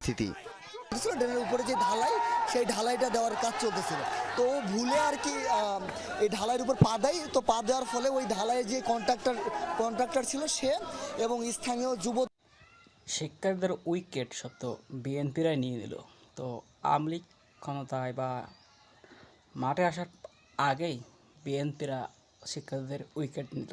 স্থিতি। ছিল ড্রেনের উপরে যে ঢালাই সেই ঢালাইটা দেওয়ার কাজ চলতেছিল। তো ভুলে আর কি এই ঢালাইয়ের উপর পা দেয়। তো পা দেওয়ার ফলে ওই ঢালাইয়ের যে কন্ট্রাক্টর কন্ট্রাক্টর ছিল সে এবং স্থানীয় যুব শিক্ষার্থীদের উইকেট সত্য বিএনপিরাই নিয়ে নিল। তো আওয়ামী লীগ ক্ষমতায় বা মাঠে আসার আগেই বিএনপিরা শিক্ষার্থীদের উইকেট নিল।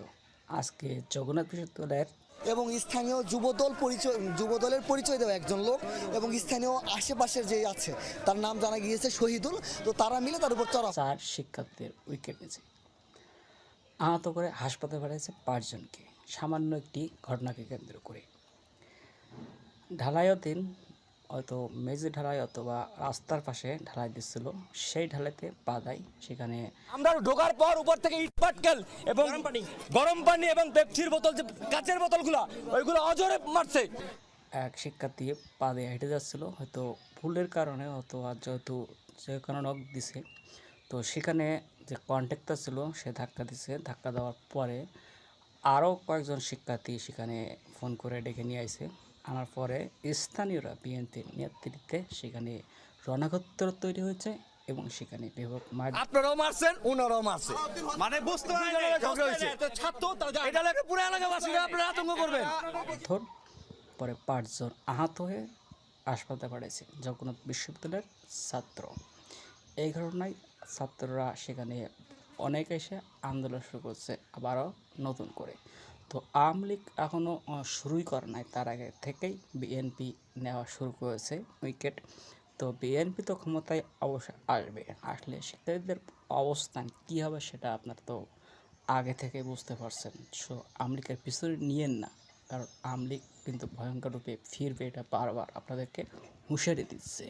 আজকে জগন্নাথ বিশ্ববিদ্যালয়ের এবং স্থানীয় যুবদল পরিচয় যুবদলের পরিচয় দেওয়া একজন লোক এবং স্থানীয় আশেপাশের যে আছে তার নাম জানা গিয়েছে শহীদুল। তো তারা মিলে তার উপর চড়া চার শিক্ষার্থীর উইকেট নিয়েছে। আহত করে হাসপাতালে পাঠিয়েছে পাঁচজনকে। সামান্য একটি ঘটনাকে কেন্দ্র করে। ঢালাইও দিন হয়তো মেঝে ঢালাই অথবা রাস্তার পাশে ঢালাই দিচ্ছিল সেই ঢালাইতে পা দেয়। সেখানে আমরা ঢোকার পর উপর থেকে ইট পাটকেল এবং গরম পানি। এবং পেপসির বোতল যে কাচের বোতলগুলো ওইগুলো অজরে মারছে। এক শিক্ষার্থী পা দিয়ে হেঁটে যাচ্ছিল। হয়তো ভুলের কারণে অথবা যেহেতু যে কারণে নখ দিছে। তো সেখানে যে কন্ট্রাক্টর ছিল সে ধাক্কা দিছে। ধাক্কা দেওয়ার পরে আরও কয়েকজন শিক্ষার্থী সেখানে ফোন করে ডেকে নিয়ে আসে আনার পরে স্থানীয়রা বিএনপির নেতৃত্বে সেখানে রণাক্ষত্র তৈরি হয়েছে এবং সেখানে মার আপনারাও মারছেন ওনারাও মারছে। মানে বুঝতে আতঙ্ক করবেন। পরে পাঁচজন আহত হয়ে হাসপাতালে পাঠিয়েছে জগন্নাথ বিশ্ববিদ্যালয়ের ছাত্র। এই ঘটনায় ছাত্ররা সেখানে অনেক এসে আন্দোলন শুরু করছে আবারও নতুন করে। তো আওয়ামী লীগ এখনও শুরুই করে নাই। তার আগে থেকেই বিএনপি নেওয়া শুরু করেছে উইকেট। তো বিএনপি তো ক্ষমতায় অবশ্যই আসবে। আসলে শিক্ষার্থীদের অবস্থান কী হবে সেটা আপনার তো আগে থেকে বুঝতে পারছেন। সো আমলিকের পিছনে নিয়েন না। কারণ আমলিক কিন্তু ভয়ঙ্কর রূপে ফিরবে এটা বারবার আপনাদেরকে হুঁশিয়ারি দিচ্ছে।